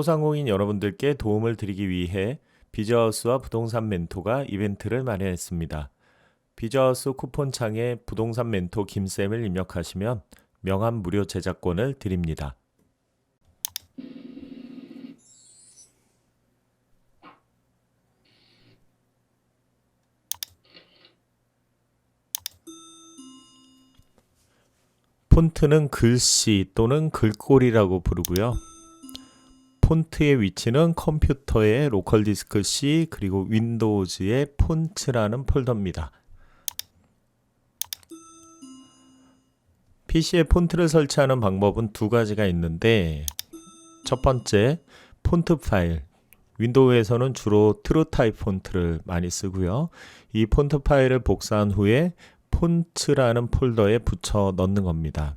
소상공인 여러분들께 도움을 드리기 위해 비즈하우스와 부동산 멘토가 이벤트를 마련했습니다. 비즈하우스 쿠폰창에 부동산 멘토 김쌤을 입력하시면 명함 무료 제작권을 드립니다. 폰트는 글씨 또는 글꼴이라고 부르고요. 폰트의 위치는 컴퓨터의 로컬 디스크 C 그리고 윈도우즈의 폰츠라는 폴더입니다. PC에 폰트를 설치하는 방법은 두 가지가 있는데 첫 번째 폰트 파일 윈도우에서는 주로 트루 타입 폰트를 많이 쓰고요. 이 폰트 파일을 복사한 후에 폰츠라는 폴더에 붙여 넣는 겁니다.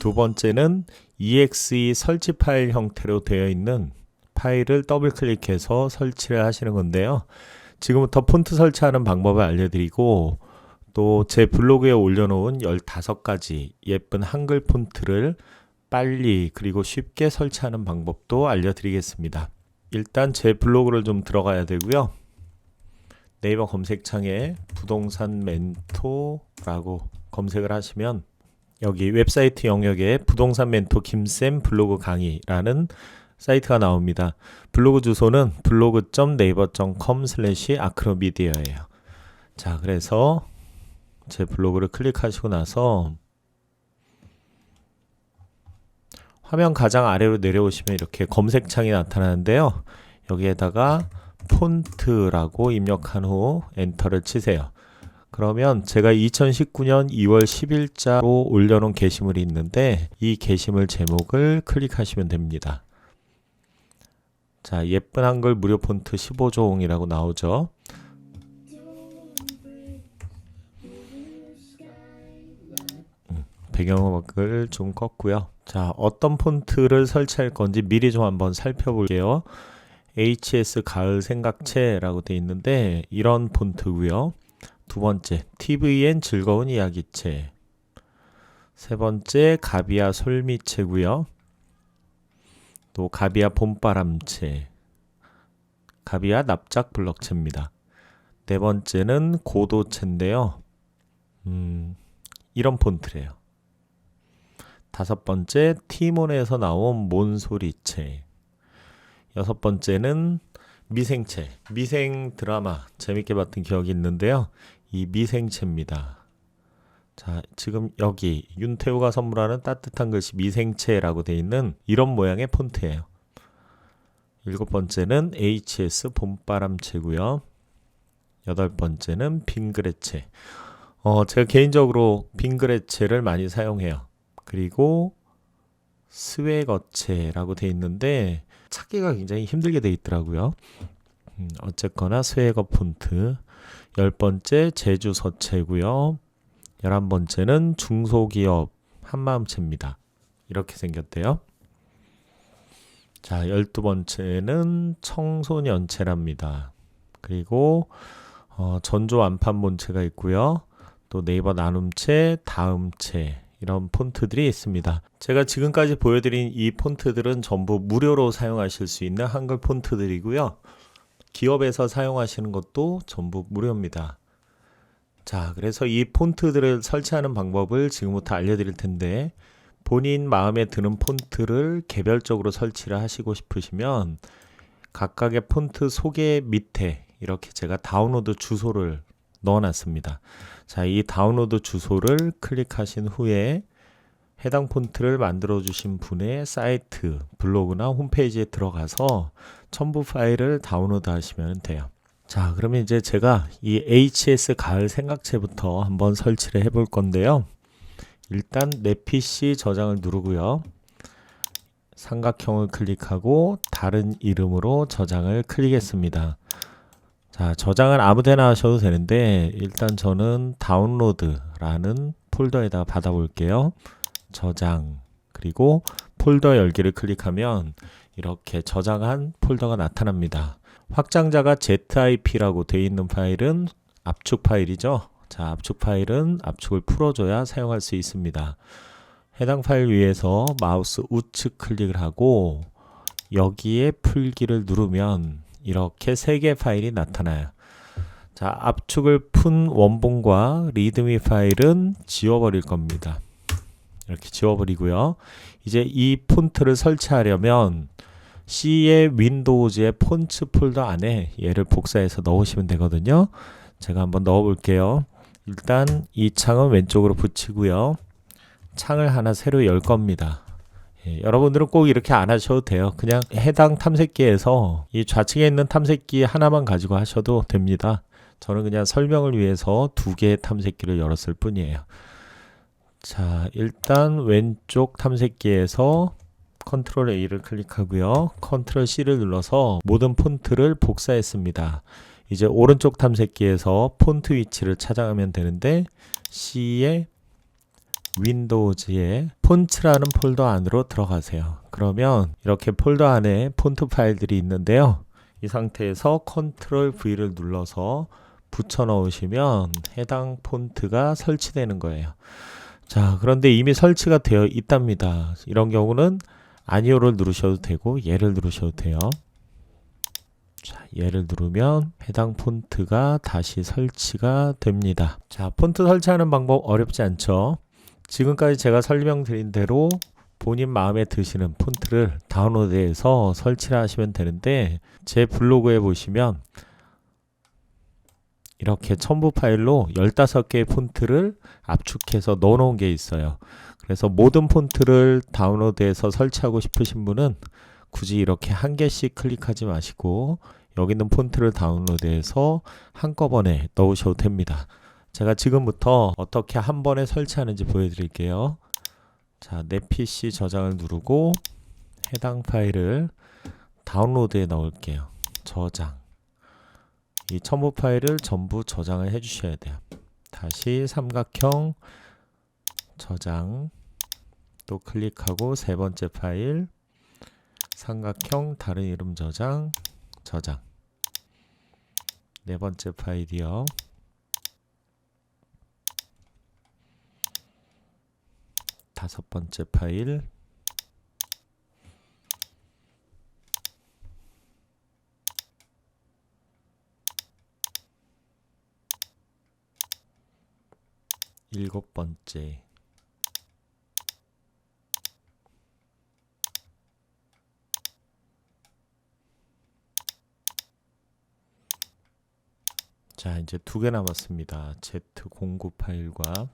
두 번째는 exe 설치 파일 형태로 되어 있는 파일을 더블 클릭해서 설치를 하시는 건데요. 지금부터 폰트 설치하는 방법을 알려드리고 또 제 블로그에 올려놓은 15가지 예쁜 한글 폰트를 빨리 그리고 쉽게 설치하는 방법도 알려드리겠습니다. 일단 제 블로그를 좀 들어가야 되고요. 네이버 검색창에 부동산 멘토라고 검색을 하시면 여기 웹사이트 영역에 부동산 멘토 김쌤 블로그 강의라는 사이트가 나옵니다. 블로그 주소는 블로그.naver.com 슬래시 아크로미디어예요. 자, 그래서 제 블로그를 클릭하시고 나서 화면 가장 아래로 내려오시면 이렇게 검색창이 나타나는데요. 여기에다가 폰트라고 입력한 후 엔터를 치세요. 그러면 제가 2019년 2월 10일자로 올려놓은 게시물이 있는데 이 게시물 제목을 클릭하시면 됩니다. 자, 예쁜 한글 무료 폰트 15종이라고 나오죠. 음, 배경음악을 좀 껐고요. 자, 어떤 폰트를 설치할 건지 미리 좀 한번 살펴볼게요. HS 가을 생각체라고 되어 있는데 이런 폰트고요. 두 번째, TVN 즐거운 이야기체. 세 번째, 가비아 솔미체고요. 또 가비아 봄바람체. 가비아 납작 블럭체입니다. 네 번째는 고도체인데요. 음, 이런 폰트래요. 다섯 번째, 티몬에서 나온 몬소리체. 여섯 번째는 미생체, 미생 드라마 재밌게 봤던 기억이 있는데요. 이 미생체입니다. 자, 지금 여기 윤태우가 선물하는 따뜻한 글씨 미생체라고 되어 있는 이런 모양의 폰트예요. 일곱 번째는 HS 봄바람체고요. 여덟 번째는 빙그레체. 어, 제가 개인적으로 빙그레체를 많이 사용해요. 그리고 스웨거체라고 되어 있는데 찾기가 굉장히 힘들게 되어 있더라고요. 음, 어쨌거나 스웨거 폰트. 열 번째 제주 서체고요. 열한 번째는 중소기업 한마음체입니다. 이렇게 생겼대요. 자, 열두 번째는 청소년체랍니다. 그리고 어, 전조 안판 본체가 있고요. 또 네이버 나눔체, 다음체 이런 폰트들이 있습니다. 제가 지금까지 보여드린 이 폰트들은 전부 무료로 사용하실 수 있는 한글 폰트들이고요. 기업에서 사용하시는 것도 전부 무료입니다. 자, 그래서 이 폰트들을 설치하는 방법을 지금부터 알려드릴 텐데, 본인 마음에 드는 폰트를 개별적으로 설치를 하시고 싶으시면, 각각의 폰트 소개 밑에 이렇게 제가 다운로드 주소를 넣어놨습니다. 자, 이 다운로드 주소를 클릭하신 후에 해당 폰트를 만들어 주신 분의 사이트, 블로그나 홈페이지에 들어가서 첨부 파일을 다운로드 하시면 돼요. 자, 그러면 이제 제가 이 HS 가을 생각체부터 한번 설치를 해 볼 건데요. 일단 내 PC 저장을 누르고요. 삼각형을 클릭하고 다른 이름으로 저장을 클릭했습니다. 자, 저장은 아무 데나 하셔도 되는데 일단 저는 다운로드라는 폴더에다가 받아 볼게요. 저장 그리고 폴더 열기를 클릭하면 이렇게 저장한 폴더가 나타납니다. 확장자가 zip라고 되어 있는 파일은 압축 파일이죠. 자, 압축 파일은 압축을 풀어줘야 사용할 수 있습니다. 해당 파일 위에서 마우스 우측 클릭을 하고 여기에 풀기를 누르면 이렇게 세 개 파일이 나타나요. 자, 압축을 푼 원본과 리드미 파일은 지워버릴 겁니다. 이렇게 지워버리고요. 이제 이 폰트를 설치하려면 C의 윈도우즈의 폰츠 폴더 안에 얘를 복사해서 넣으시면 되거든요. 제가 한번 넣어 볼게요. 일단 이 창은 왼쪽으로 붙이고요. 창을 하나 새로 열 겁니다. 예, 여러분들은 꼭 이렇게 안 하셔도 돼요. 그냥 해당 탐색기에서 이 좌측에 있는 탐색기 하나만 가지고 하셔도 됩니다. 저는 그냥 설명을 위해서 두 개의 탐색기를 열었을 뿐이에요. 자, 일단 왼쪽 탐색기에서 컨트롤 A를 클릭하고요. 컨트롤 C를 눌러서 모든 폰트를 복사했습니다. 이제 오른쪽 탐색기에서 폰트 위치를 찾아가면 되는데 C의 윈도우즈의 폰츠라는 폴더 안으로 들어가세요. 그러면 이렇게 폴더 안에 폰트 파일들이 있는데요. 이 상태에서 컨트롤 V를 눌러서 붙여 넣으시면 해당 폰트가 설치되는 거예요. 자, 그런데 이미 설치가 되어 있답니다. 이런 경우는 아니오를 누르셔도 되고 얘를 누르셔도 돼요. 자, 얘를 누르면 해당 폰트가 다시 설치가 됩니다. 자, 폰트 설치하는 방법 어렵지 않죠? 지금까지 제가 설명드린 대로 본인 마음에 드시는 폰트를 다운로드해서 설치를 하시면 되는데 제 블로그에 보시면 이렇게 첨부 파일로 15개의 폰트를 압축해서 넣어 놓은 게 있어요. 그래서 모든 폰트를 다운로드해서 설치하고 싶으신 분은 굳이 이렇게 한 개씩 클릭하지 마시고 여기 있는 폰트를 다운로드해서 한꺼번에 넣으셔도 됩니다. 제가 지금부터 어떻게 한 번에 설치하는지 보여드릴게요. 자, 내 PC 저장을 누르고 해당 파일을 다운로드에 넣을게요. 저장. 이 첨부 파일을 전부 저장을 해 주셔야 돼요. 다시 삼각형 저장. 또 클릭하고 세 번째 파일. 삼각형 다른 이름 저장. 저장. 네 번째 파일이요. 다섯 번째 파일. 일곱 번째 자 이제 두 개 남았습니다 Z09 파일과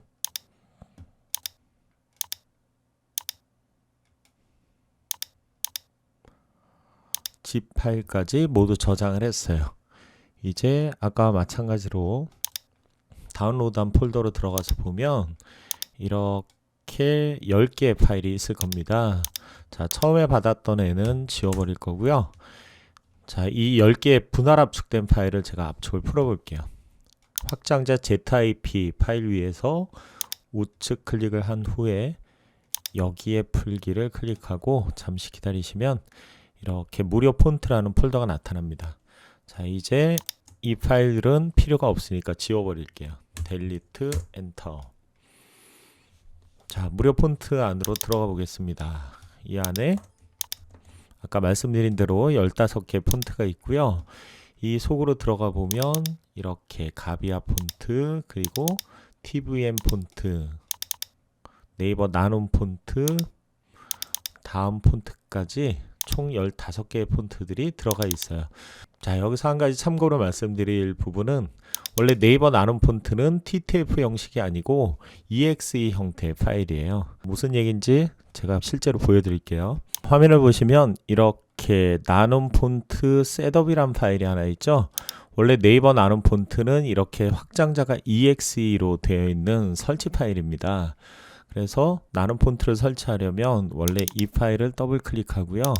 zip 파일까지 모두 저장을 했어요 이제 아까 마찬가지로 다운로드한 폴더로 들어가서 보면 이렇게 10개의 파일이 있을 겁니다. 자, 처음에 받았던 애는 지워버릴 거고요. 자, 이 10개의 분할 압축된 파일을 제가 압축을 풀어볼게요. 확장자 ZIP 파일 위에서 우측 클릭을 한 후에 여기에 풀기를 클릭하고 잠시 기다리시면 이렇게 무료 폰트라는 폴더가 나타납니다. 자, 이제 이 파일은 필요가 없으니까 지워버릴게요. 델리트 엔터. 자, 무료 폰트 안으로 들어가 보겠습니다. 이 안에 아까 말씀드린 대로 15개 폰트가 있고요. 이 속으로 들어가 보면 이렇게 가비아 폰트 그리고 tvm 폰트 네이버 나눔 폰트 다음 폰트까지 총 15개의 폰트들이 들어가 있어요. 자, 여기서 한 가지 참고로 말씀드릴 부분은 원래 네이버 나눔 폰트는 TTF 형식이 아니고 EXE 형태의 파일이에요. 무슨 얘기인지 제가 실제로 보여드릴게요. 화면을 보시면 이렇게 나눔 폰트 셋업이란 파일이 하나 있죠. 원래 네이버 나눔 폰트는 이렇게 확장자가 EXE로 되어 있는 설치 파일입니다. 그래서 나눔 폰트를 설치하려면 원래 이 파일을 더블 클릭하고요.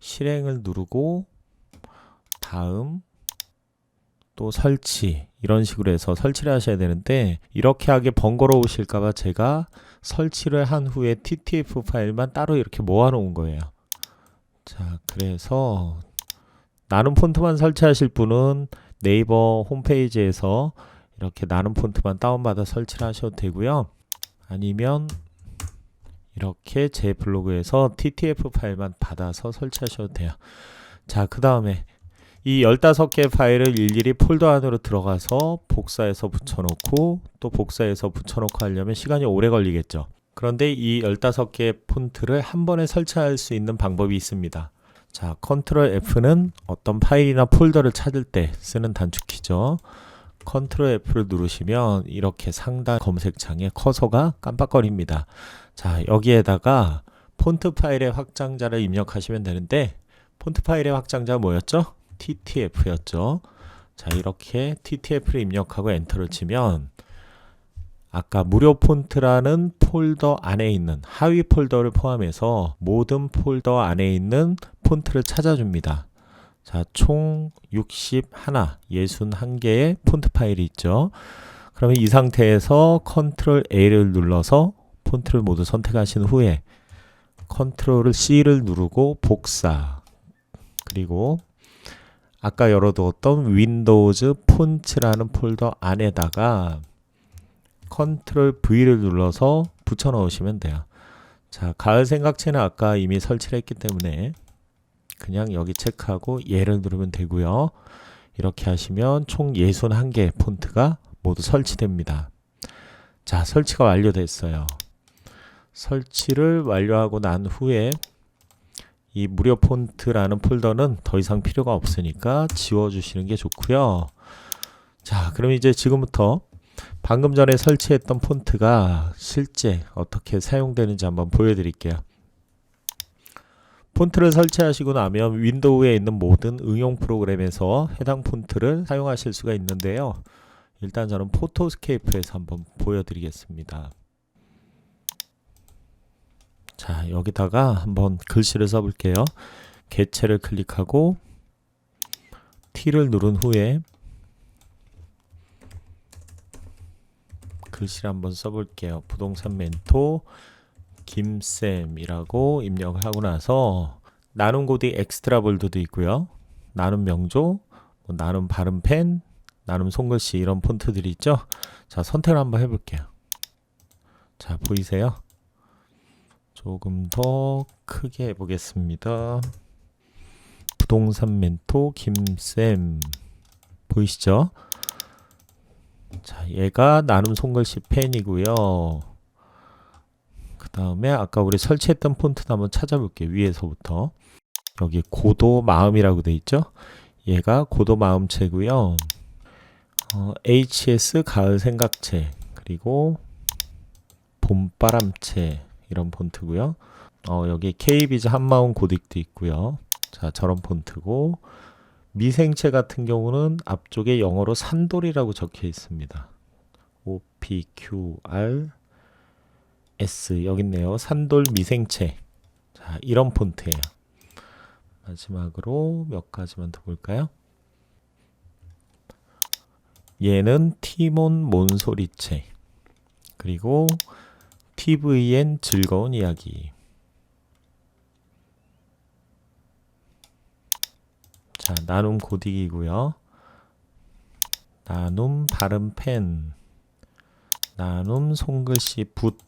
실행을 누르고 다음 또 설치 이런 식으로 해서 설치를 하셔야 되는데 이렇게 하기 번거로우실까봐 제가 설치를 한 후에 TTF 파일만 따로 이렇게 모아 놓은 거예요. 자, 그래서 나눔 폰트만 설치하실 분은 네이버 홈페이지에서 이렇게 나눔 폰트만 다운받아 설치를 하셔도 되고요. 아니면 이렇게 제 블로그에서 TTF 파일만 받아서 설치하셔도 돼요. 자, 그 다음에 이 15개 파일을 일일이 폴더 안으로 들어가서 복사해서 붙여놓고 또 복사해서 붙여놓고 하려면 시간이 오래 걸리겠죠. 그런데 이 15개 폰트를 한 번에 설치할 수 있는 방법이 있습니다. 자, 컨트롤 F는 어떤 파일이나 폴더를 찾을 때 쓰는 단축키죠. 컨트롤 F를 누르시면 이렇게 상단 검색창에 커서가 깜빡거립니다. 자, 여기에다가 폰트 파일의 확장자를 입력하시면 되는데 폰트 파일의 확장자 뭐였죠? TTF였죠. 자, 이렇게 TTF를 입력하고 엔터를 치면 아까 무료 폰트라는 폴더 안에 있는 하위 폴더를 포함해서 모든 폴더 안에 있는 폰트를 찾아줍니다. 자, 총 61, 61개의 폰트 파일이 있죠. 그러면 이 상태에서 컨트롤 A를 눌러서 폰트를 모두 선택하신 후에 컨트롤 C를 누르고 복사 그리고 아까 열어두었던 윈도우즈 폰츠라는 폴더 안에다가 컨트롤 V를 눌러서 붙여 넣으시면 돼요. 자, 가을 생각체는 아까 이미 설치를 했기 때문에 그냥 여기 체크하고 얘를 누르면 되고요. 이렇게 하시면 총 61개 폰트가 모두 설치됩니다. 자, 설치가 완료됐어요. 설치를 완료하고 난 후에 이 무료 폰트라는 폴더는 더 이상 필요가 없으니까 지워주시는 게 좋고요. 자, 그럼 이제 지금부터 방금 전에 설치했던 폰트가 실제 어떻게 사용되는지 한번 보여드릴게요. 폰트를 설치하시고 나면 윈도우에 있는 모든 응용 프로그램에서 해당 폰트를 사용하실 수가 있는데요. 일단 저는 포토스케이프에서 한번 보여드리겠습니다. 자, 여기다가 한번 글씨를 써볼게요. 개체를 클릭하고 T를 누른 후에 글씨를 한번 써볼게요. 부동산 멘토 김쌤이라고 입력을 하고 나서 나눔 고딕 엑스트라 볼드도 있고요. 나눔 명조, 뭐 나눔 발음 펜, 나눔 손글씨 이런 폰트들이 있죠. 자 선택을 한번 해볼게요. 자 보이세요? 조금 더 크게 해보겠습니다. 부동산 멘토 김쌤 보이시죠? 자, 얘가 나눔 손글씨 펜이고요. 그 다음에 아까 우리 설치했던 폰트도 한번 찾아볼게요. 위에서부터. 여기 고도 마음이라고 돼 있죠? 얘가 고도 마음체고요. 어, HS 가을 생각체 그리고 봄바람체 이런 폰트고요. 어, 여기 KB즈 한마음 고딕도 있고요. 자, 저런 폰트고 미생체 같은 경우는 앞쪽에 영어로 산돌이라고 적혀 있습니다. O P Q R S 여기 있네요. 산돌 미생체. 자, 이런 폰트예요. 마지막으로 몇 가지만 더 볼까요? 얘는 티몬 몬소리체. 그리고 TVN 즐거운 이야기. 자, 나눔 고딕이고요. 나눔 발음 펜. 나눔 손글씨 붓.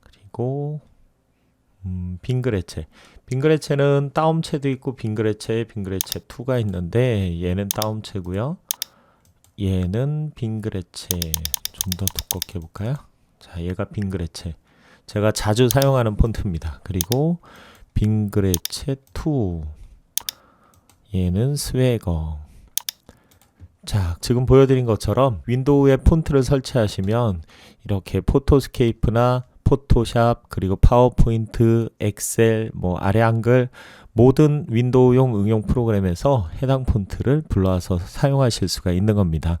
그리고 음, 빙그레체. 빙그레체는 따옴체도 있고 빙그레체, 빙그레체 2가 있는데 얘는 따옴체고요. 얘는 빙그레체. 좀 더 두껍게 해볼까요? 자, 얘가 빙그레체. 제가 자주 사용하는 폰트입니다. 그리고 빙그레체 2. 얘는 스웨거. 자, 지금 보여드린 것처럼 윈도우에 폰트를 설치하시면 이렇게 포토스케이프나 포토샵 그리고 파워포인트, 엑셀, 뭐 아래 한글 모든 윈도우용 응용 프로그램에서 해당 폰트를 불러와서 사용하실 수가 있는 겁니다.